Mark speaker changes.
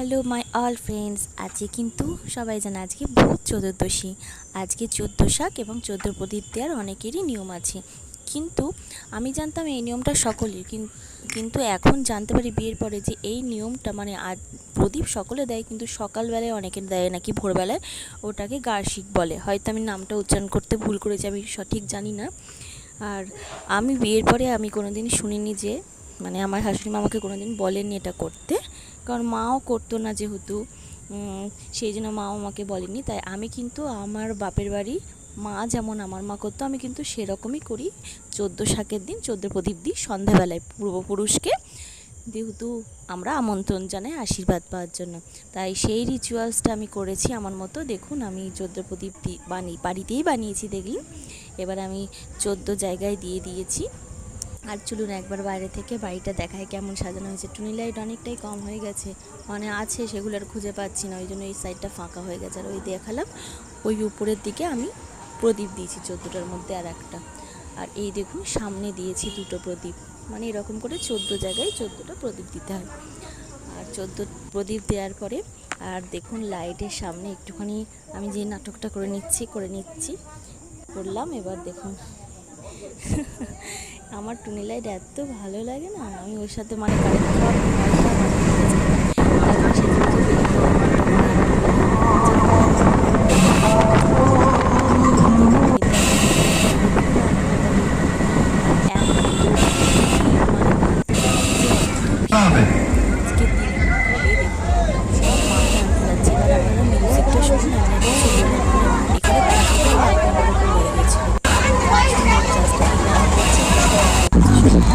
Speaker 1: Hello my all friends আজকে কিন্তু সবাই জানে আজকে ভূত চতুর্দশী। আজকে চোদ্দ শাক এবং চোদ্দ প্রদীপ দেওয়ার অনেকেরই নিয়ম আছে। কিন্তু আমি জানতাম এই নিয়মটা সকলের, কিন- কিন্তু এখন জানতে পারি বিয়ের পরে যে এই নিয়মটা মানে আজ প্রদীপ সকলে দেয়, কিন্তু সকালবেলায় অনেকে দেয় নাকি ভোরবেলায়, ওটাকে গার্শিক বলে। হয়তো আমি নামটা উচ্চারণ করতে ভুল করেছি, আমি সঠিক জানি না। আর আমি বিয়ের পরে আমি কোনোদিন শুনিনি যে মানে আমার শাশুড়ি মা আমাকে কোনোদিন বলেননি এটা করতে। কারণ মাও করতো না যেহেতু সেই জন্য মাও আমাকে বলেনি। তাই আমি কিন্তু আমার বাপের বাড়ি, মা যেমন আমার মা করতো, আমি কিন্তু সেরকমই করি। চোদ্দ শাকের দিন, চোদ্দ প্রদীপ দিই সন্ধ্যাবেলায় পূর্বপুরুষকে। যেহেতু আমরা আমন্ত্রণ জানাই আশীর্বাদ পাওয়ার জন্য। তাই সেই রিচুয়ালসটা আমি করেছি আমার মতো। দেখুন, আমি চোদ্দ প্রদীপ বানিয়ে, বাড়িতেই বানিয়েছি দেখলি এবার আমি চোদ্দ জায়গায় দিয়ে দিয়েছি। আর চলুন একবার বাইরে থেকে বাড়িটা দেখায় কেমন সাজানো হয়েছে। টুনি লাইট অনেকটাই কম হয়ে গেছে। মানে আছে সেগুলো আর খুঁজে পাচ্ছি না, ওই জন্য এই সাইডটা ফাঁকা হয়ে গেছে। আর ওই দেখালাম, ওই উপরের দিকে আমি প্রদীপ দিয়েছি চোদ্দোটার মধ্যে আর একটা। আর এই দেখুন, সামনে দিয়েছি দুটো প্রদীপ। মানে এরকম করে চোদ্দ জায়গায় চোদ্দোটা প্রদীপ দিতে হয়। আর চোদ্দ প্রদীপ দেওয়ার পরে, আর দেখুন লাইটের সামনে একটুখানি আমি যে নাটকটা করে নিচ্ছি করে নিচ্ছি, করলাম। এবার দেখুন আমার টুনি লাইট এত ভালো লাগে না আমি ওর সাথে মানে কারেন্ট